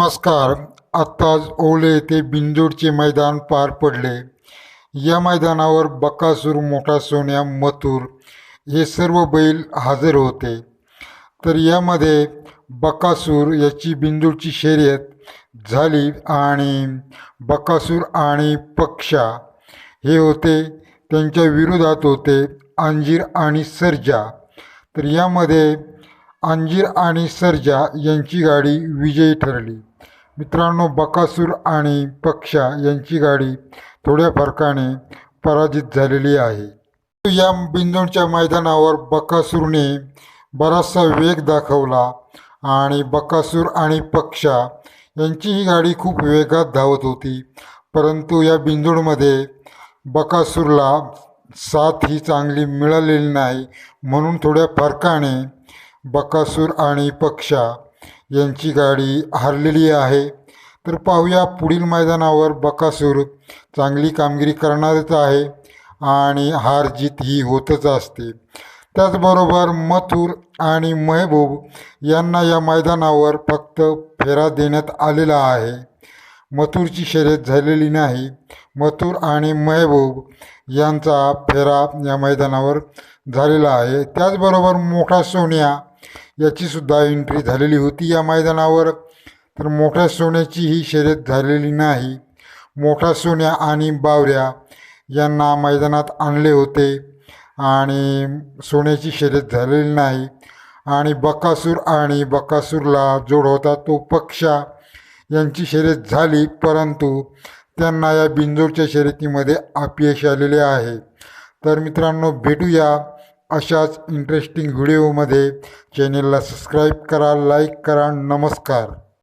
नमस्कार. आत्ताच ओले येथे बिंजोडचे मैदान पार पडले. या मैदानावर बकासूर मोठा सोन्या मथुर हे सर्व बैल हजर होते. तर यामध्ये बकासूर याची बिंजोडची शर्यत झाली आणि बकासूर आणि पक्षा हे होते त्यांच्या विरोधात होते अंजीर आणि सर्जा. तर यामध्ये अंजीर आणि सर्जा यांची गाडी विजयी ठरली. मित्रांनो बकासूर आणि पक्षा यांची गाडी थोड्या फरकाने पराजित झालेली आहे. या बिंदूच्या मैदानावर बकासूरने बराचसा वेग दाखवला आणि बकासूर आणि पक्षा यांची ही गाडी खूप वेगात धावत होती. परंतु या बिंदूडमध्ये बकासूरला साथ ही चांगली मिळालेली नाही म्हणून थोड्या फरकाने बकासूर आणि पक्षा यांची गाडी हरलेली आहे. तर पाहूया पुढील मैदानावर बकासूर चांगली कामगिरी करणारच आहे आणि हार जीत ही होतच असते. त्याचबरोबर मथुर आणि महबूब यांना या मैदानावर फक्त फेरा देण्यात आलेला आहे. मथुरची शर्यत झालेली नाही. मथुर आणि महबूब यांचा फेरा या मैदानावर झालेला आहे. त्याचबरोबर मोठा सोन्या याचीसुद्धा एंट्री झालेली होती या मैदानावर. तर मोठ्या सोन्याची ही शर्यत झालेली नाही. मोठा सोन्या आणि बावऱ्या यांना मैदानात आणले होते आणि सोन्याची शर्यत झालेली नाही. आणि बकासूर आणि बकासूरला जोड होता तो पक्षा यांची शर्यत झाली परंतु त्यांना या बिंजोरच्या शर्यतीमध्ये अपयश आलेले आहे. तर मित्रांनो भेटूया अशाच इंटरेस्टिंग व्हिडिओमध्ये चॅनेलला सबस्क्राईब करा लाईक करा नमस्कार.